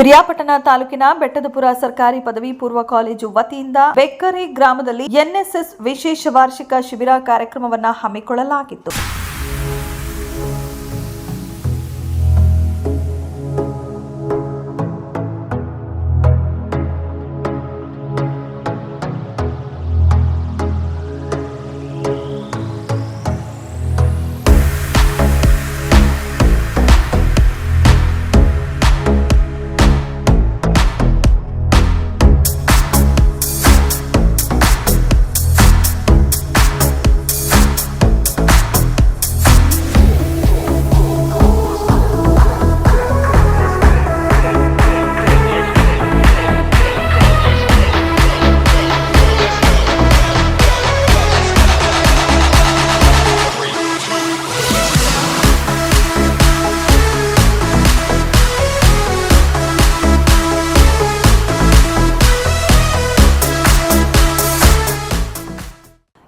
ಪ್ರಿಯಾಪಟ್ಟಣ ತಾಲೂಕಿನ ಬೆಟ್ಟದಪುರ ಸರ್ಕಾರಿ ಪದವಿ ಪೂರ್ವ ಕಾಲೇಜು ವತಿಯಿಂದ ಬೆಕ್ಕರೆ ಗ್ರಾಮದಲ್ಲಿ ಎನ್ಎಸ್ಎಸ್ ವಿಶೇಷ ವಾರ್ಷಿಕ ಶಿಬಿರ ಕಾರ್ಯಕ್ರಮವನ್ನು ಹಮ್ಮಿಕೊಳ್ಳಲಾಗಿತ್ತು.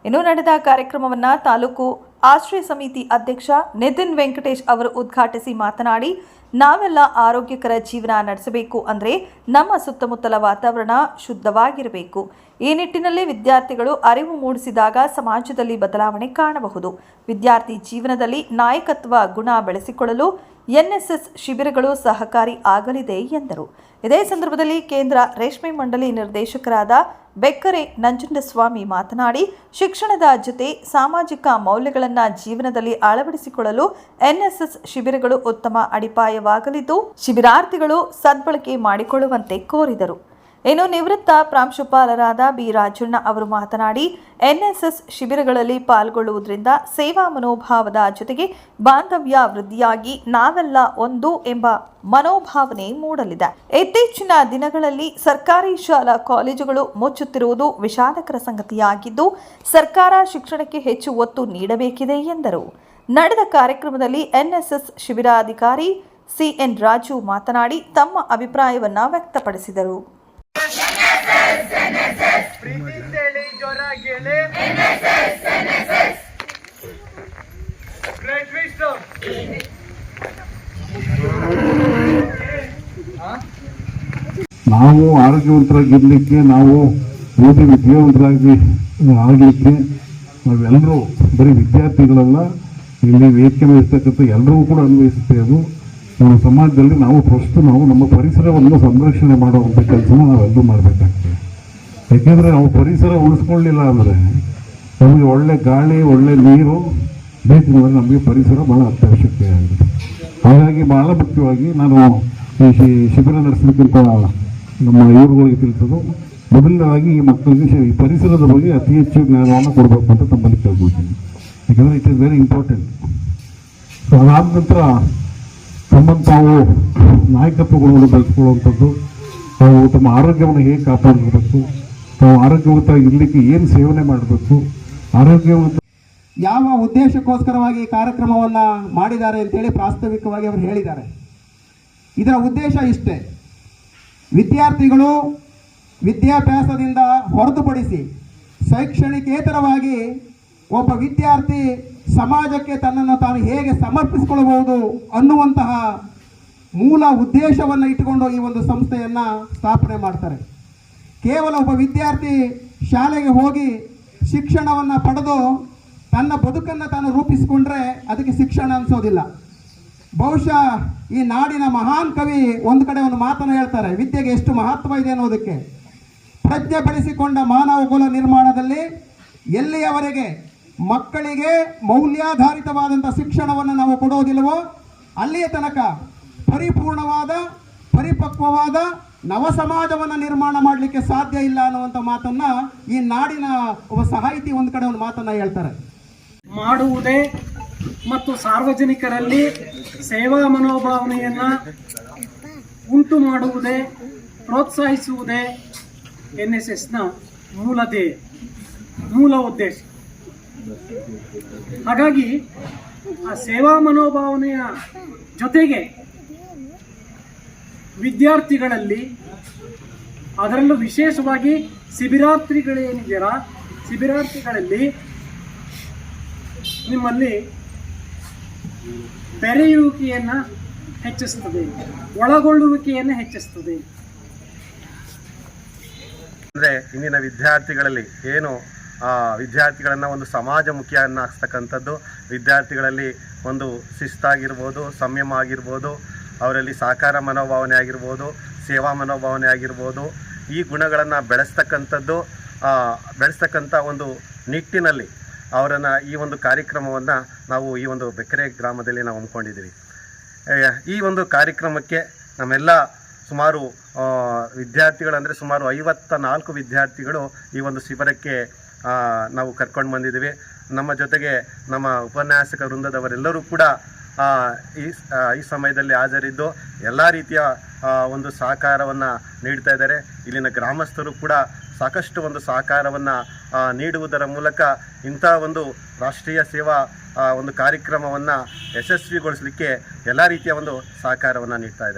ಇನ್ನು ನಡೆದ ಕಾರ್ಯಕ್ರಮವನ್ನ ತಾಲೂಕು ಆಶ್ರಯ ಸಮಿತಿ ಅಧ್ಯಕ್ಷ ನಿತಿನ್ ವೆಂಕಟೇಶ್ ಅವರು ಉದ್ಘಾಟಿಸಿ ಮಾತನಾಡಿ ನಾವೆಲ್ಲ ಆರೋಗ್ಯಕರ ಜೀವನ ನಡೆಸಬೇಕು ಅಂದರೆ ನಮ್ಮ ಸುತ್ತಮುತ್ತಲ ವಾತಾವರಣ ಶುದ್ಧವಾಗಿರಬೇಕು. ಈ ನಿಟ್ಟಿನಲ್ಲಿ ವಿದ್ಯಾರ್ಥಿಗಳು ಅರಿವು ಮೂಡಿಸಿದಾಗ ಸಮಾಜದಲ್ಲಿ ಬದಲಾವಣೆ ಕಾಣಬಹುದು. ವಿದ್ಯಾರ್ಥಿ ಜೀವನದಲ್ಲಿ ನಾಯಕತ್ವ ಗುಣ ಬೆಳೆಸಿಕೊಳ್ಳಲು ಎನ್ಎಸ್ಎಸ್ ಶಿಬಿರಗಳು ಸಹಕಾರಿ ಆಗಲಿದೆ ಎಂದರು. ಇದೇ ಸಂದರ್ಭದಲ್ಲಿ ಕೇಂದ್ರ ರೇಷ್ಮೆ ಮಂಡಳಿ ನಿರ್ದೇಶಕರಾದ ಬೆಕ್ಕರೆ ನಂಜುಂಡಸ್ವಾಮಿ ಮಾತನಾಡಿ, ಶಿಕ್ಷಣದ ಜೊತೆ ಸಾಮಾಜಿಕ ಮೌಲ್ಯಗಳನ್ನು ಜೀವನದಲ್ಲಿ ಅಳವಡಿಸಿಕೊಳ್ಳಲು ಎನ್ಎಸ್ಎಸ್ ಶಿಬಿರಗಳು ಉತ್ತಮ ಅಡಿಪಾಯವಾಗಲಿದ್ದು ಶಿಬಿರಾರ್ಥಿಗಳು ಸದ್ಬಳಕೆ ಮಾಡಿಕೊಳ್ಳುವಂತೆ ಕೋರಿದರು. ಇನ್ನು ನಿವೃತ್ತ ಪ್ರಾಂಶುಪಾಲರಾದ ಬಿ. ರಾಜಣ್ಣ ಅವರು ಮಾತನಾಡಿ, ಎನ್ಎಸ್ಎಸ್ ಶಿಬಿರಗಳಲ್ಲಿ ಪಾಲ್ಗೊಳ್ಳುವುದರಿಂದ ಸೇವಾ ಮನೋಭಾವದ ಜೊತೆಗೆ ಬಾಂಧವ್ಯ ವೃದ್ಧಿಯಾಗಿ ನಾವೆಲ್ಲ ಒಂದು ಎಂಬ ಮನೋಭಾವನೆ ಮೂಡಲಿದೆ. ಇತ್ತೀಚಿನ ದಿನಗಳಲ್ಲಿ ಸರ್ಕಾರಿ ಶಾಲಾ ಕಾಲೇಜುಗಳು ಮುಚ್ಚುತ್ತಿರುವುದು ವಿಷಾದಕರ ಸಂಗತಿಯಾಗಿದ್ದು, ಸರ್ಕಾರ ಶಿಕ್ಷಣಕ್ಕೆ ಹೆಚ್ಚು ಒತ್ತು ನೀಡಬೇಕಿದೆ ಎಂದರು. ನಡೆದ ಕಾರ್ಯಕ್ರಮದಲ್ಲಿ ಎನ್ಎಸ್ಎಸ್ ಶಿಬಿರಾಧಿಕಾರಿ ಸಿಎನ್ ರಾಜು ಮಾತನಾಡಿ ತಮ್ಮ ಅಭಿಪ್ರಾಯವನ್ನ ವ್ಯಕ್ತಪಡಿಸಿದರು. ನಾವು ಆರೋಗ್ಯವಂತರಾಗಿರ್ಲಿಕ್ಕೆ, ನಾವು ಓದಿ ವಿದ್ಯಾವಂತರಾಗಿ ಆಗಲಿಕ್ಕೆ ನಾವೆಲ್ಲರೂ ಬರೀ ವಿದ್ಯಾರ್ಥಿಗಳಲ್ಲ, ಇಲ್ಲಿ ವೇದಿಕೆ ಮೇಲೆ ಇರ್ತಕ್ಕಂಥ ಎಲ್ಲರೂ ಕೂಡ ಅನ್ವಯಿಸುತ್ತೆ ಅದು ನಮ್ಮ ಸಮಾಜದಲ್ಲಿ ನಾವು ಫಸ್ಟ್ ನಾವು ನಮ್ಮ ಪರಿಸರವನ್ನು ಸಂರಕ್ಷಣೆ ಮಾಡುವಂಥ ಕೆಲಸನ ನಾವೆಲ್ಲರೂ ಮಾಡಬೇಕಾಗ್ತದೆ. ಯಾಕೆಂದರೆ ನಾವು ಪರಿಸರ ಉಳಿಸ್ಕೊಳ್ಳಿಲ್ಲ ಅಂದರೆ ನಮಗೆ ಒಳ್ಳೆ ಗಾಳಿ, ಒಳ್ಳೆ ನೀರು ಬೇಕಂದ್ರೆ ನಮಗೆ ಪರಿಸರ ಬಹಳ ಅತ್ಯವಶ್ಯಕತೆ ಆಗಿದೆ ಹಾಗಾಗಿ ಬಹಳ ಮುಖ್ಯವಾಗಿ ನಾನು ಈ ಶಿಬಿರ ನಡೆಸಲಿಕ್ಕಿಂತ ನಮ್ಮ ಇವರುಗಳಿಗೆ ತಿಳಿಸೋದು, ಮೊದಲನೇದಾಗಿ ಈ ಮಕ್ಕಳಿಗೆ ಈ ಪರಿಸರದ ಬಗ್ಗೆ ಅತಿ ಹೆಚ್ಚು ಜ್ಞಾನವನ್ನು ಕೊಡಬೇಕು ಅಂತ ತಮ್ಮಲ್ಲಿ ಕೇಳ್ಕೊಳ್ತೀನಿ. ಯಾಕಂದರೆ it is very important so ಅದಾದ ನಂತರ ತಮ್ಮನ್ನು ತಾವು ನಾಯಕತ್ವಗಳನ್ನು ಬೆಳೆಸ್ಕೊಳ್ಳುವಂಥದ್ದು ತಾವು ತಮ್ಮ ಆರೋಗ್ಯವನ್ನು ಹೇಗೆ ಕಾಪಾಡಬೇಕು ತಾವು ಆರೋಗ್ಯವಂತ ಇರಲಿಕ್ಕೆ ಏನು ಸೇವನೆ ಮಾಡಬೇಕು, ಆರೋಗ್ಯವಂತ ಯಾವ ಉದ್ದೇಶಕ್ಕೋಸ್ಕರವಾಗಿ ಈ ಕಾರ್ಯಕ್ರಮವನ್ನ ಮಾಡಿದ್ದಾರೆ ಅಂತೇಳಿ ಪ್ರಾಸ್ತಾವಿಕವಾಗಿ ಅವರು ಹೇಳಿದ್ದಾರೆ. ಇದರ ಉದ್ದೇಶ ಇಷ್ಟೇ. ವಿದ್ಯಾರ್ಥಿಗಳು ವಿದ್ಯಾಭ್ಯಾಸದಿಂದ ಹೊರತುಪಡಿಸಿ ಶೈಕ್ಷಣಿಕೇತರವಾಗಿ ಒಬ್ಬ ವಿದ್ಯಾರ್ಥಿ ಸಮಾಜಕ್ಕೆ ತನ್ನನ್ನು ತಾನು ಹೇಗೆ ಸಮರ್ಪಿಸಿಕೊಳ್ಳಬಹುದು ಅನ್ನುವಂತಹ ಮೂಲ ಉದ್ದೇಶವನ್ನು ಇಟ್ಟುಕೊಂಡು ಈ ಒಂದು ಸಂಸ್ಥೆಯನ್ನು ಸ್ಥಾಪನೆ ಮಾಡ್ತಾರೆ. ಕೇವಲ ಒಬ್ಬ ವಿದ್ಯಾರ್ಥಿ ಶಾಲೆಗೆ ಹೋಗಿ ಶಿಕ್ಷಣವನ್ನು ಪಡೆದು ತನ್ನ ಬದುಕನ್ನು ತಾನು ರೂಪಿಸಿಕೊಂಡ್ರೆ ಅದಕ್ಕೆ ಶಿಕ್ಷಣ ಅನಿಸೋದಿಲ್ಲ. ಬಹುಶಃ ಈ ನಾಡಿನ ಮಹಾನ್ ಕವಿ ಒಂದು ಕಡೆ ಒಂದು ಮಾತನ್ನು ಹೇಳ್ತಾರೆ, ವಿದ್ಯೆಗೆ ಎಷ್ಟು ಮಹತ್ವ ಇದೆ ಅನ್ನೋದಕ್ಕೆ. ಪ್ರಜ್ಞೆ ಬೆಳೆಸಿಕೊಂಡ ಮಾನವ ಕುಲ ನಿರ್ಮಾಣದಲ್ಲಿ ಎಲ್ಲಿಯವರೆಗೆ ಮಕ್ಕಳಿಗೆ ಮೌಲ್ಯಾಧಾರಿತವಾದಂಥ ಶಿಕ್ಷಣವನ್ನು ನಾವು ಕೊಡೋದಿಲ್ಲವೋ? ಅಲ್ಲಿಯ ತನಕ ಪರಿಪೂರ್ಣವಾದ, ಪರಿಪಕ್ವವಾದ ನವ ಸಮಾಜವನ್ನು ನಿರ್ಮಾಣ ಮಾಡಲಿಕ್ಕೆ ಸಾಧ್ಯ ಇಲ್ಲ ಅನ್ನುವಂಥ ಮಾತನ್ನ ಈ ನಾಡಿನ ಒಬ್ಬ ಸಾಹಿತಿ ಒಂದು ಕಡೆ ಒಂದು ಮಾತನ್ನ ಹೇಳ್ತಾರೆ. ಮಾಡುವುದೇ ಮತ್ತು ಸಾರ್ವಜನಿಕರಲ್ಲಿ ಸೇವಾ ಮನೋಭಾವನೆಯನ್ನು ಉಂಟು ಮಾಡುವುದೇ, ಪ್ರೋತ್ಸಾಹಿಸುವುದೇ ಎನ್ ಎಸ್ ಎಸ್ನ ಮೂಲ ಧ್ಯೇಯ ಮೂಲ ಉದ್ದೇಶ. ಹಾಗಾಗಿ ಆ ಸೇವಾ ಮನೋಭಾವನೆಯ ಜೊತೆಗೆ ವಿದ್ಯಾರ್ಥಿಗಳಲ್ಲಿ ಅದರಲ್ಲೂ ವಿಶೇಷವಾಗಿ ಶಿಬಿರಾರ್ಥಿಗಳೇನಿದ್ದೀರ ಶಿಬಿರಾರ್ಥಿಗಳಲ್ಲಿ ನಿಮ್ಮಲ್ಲಿ ಬೆರೆಯುವಿಕೆಯನ್ನು ಹೆಚ್ಚಿಸ್ತದೆ, ಒಳಗೊಳ್ಳುವಿಕೆಯನ್ನು ಹೆಚ್ಚಿಸ್ತದೆ. ಅಂದರೆ ಇಂದಿನ ವಿದ್ಯಾರ್ಥಿಗಳಲ್ಲಿ ಏನು ವಿದ್ಯಾರ್ಥಿಗಳನ್ನು ಒಂದು ಸಮಾಜಮುಖಿಯನ್ನಾಗಿಸ್ತಕ್ಕಂಥದ್ದು ವಿದ್ಯಾರ್ಥಿಗಳಲ್ಲಿ ಒಂದು ಶಿಸ್ತಾಗಿರ್ಬೋದು ಸಂಯಮ ಆಗಿರ್ಬೋದು ಅವರಲ್ಲಿ ಸಹಕಾರ ಮನೋಭಾವನೆ ಆಗಿರ್ಬೋದು, ಸೇವಾ ಮನೋಭಾವನೆ ಆಗಿರ್ಬೋದು. ಈ ಗುಣಗಳನ್ನು ಬೆಳೆಸ್ತಕ್ಕಂಥದ್ದು ಬೆಳೆಸ್ತಕ್ಕಂಥ ಒಂದು ನಿಟ್ಟಿನಲ್ಲಿ ಅವರನ್ನು ಈ ಒಂದು ಕಾರ್ಯಕ್ರಮವನ್ನು ನಾವು ಈ ಒಂದು ಬೆಕ್ಕರೆ ಗ್ರಾಮದಲ್ಲಿ ನಾವು ಹಮ್ಮಿಕೊಂಡಿದ್ದೀವಿ. ಈ ಒಂದು ಕಾರ್ಯಕ್ರಮಕ್ಕೆ ನಮ್ಮೆಲ್ಲ ಸುಮಾರು ವಿದ್ಯಾರ್ಥಿಗಳಂದರೆ ಸುಮಾರು ಐವತ್ತ ನಾಲ್ಕು ವಿದ್ಯಾರ್ಥಿಗಳು ಈ ಒಂದು ಶಿಬಿರಕ್ಕೆ ನಾವು ಕರ್ಕೊಂಡು ಬಂದಿದ್ದೀವಿ. ನಮ್ಮ ಜೊತೆಗೆ ನಮ್ಮ ಉಪನ್ಯಾಸಕ ವೃಂದದವರೆಲ್ಲರೂ ಕೂಡ ಈ ಈ ಸಮಯದಲ್ಲಿ ಹಾಜರಿದ್ದು ಎಲ್ಲ ರೀತಿಯ ಒಂದು ಸಹಕಾರವನ್ನು ನೀಡ್ತಾ ಇದ್ದಾರೆ. ಇಲ್ಲಿನ ಗ್ರಾಮಸ್ಥರು ಕೂಡ ಸಾಕಷ್ಟು ಒಂದು ಸಹಕಾರವನ್ನು ನೀಡುವುದರ ಮೂಲಕ ಇಂಥ ಒಂದು ರಾಷ್ಟ್ರೀಯ ಸೇವಾ ಒಂದು ಕಾರ್ಯಕ್ರಮವನ್ನು ಯಶಸ್ವಿಗೊಳಿಸಲಿಕ್ಕೆ ಎಲ್ಲ ರೀತಿಯ ಒಂದು ಸಹಕಾರವನ್ನು ನೀಡ್ತಾ ಇದ್ದಾರೆ.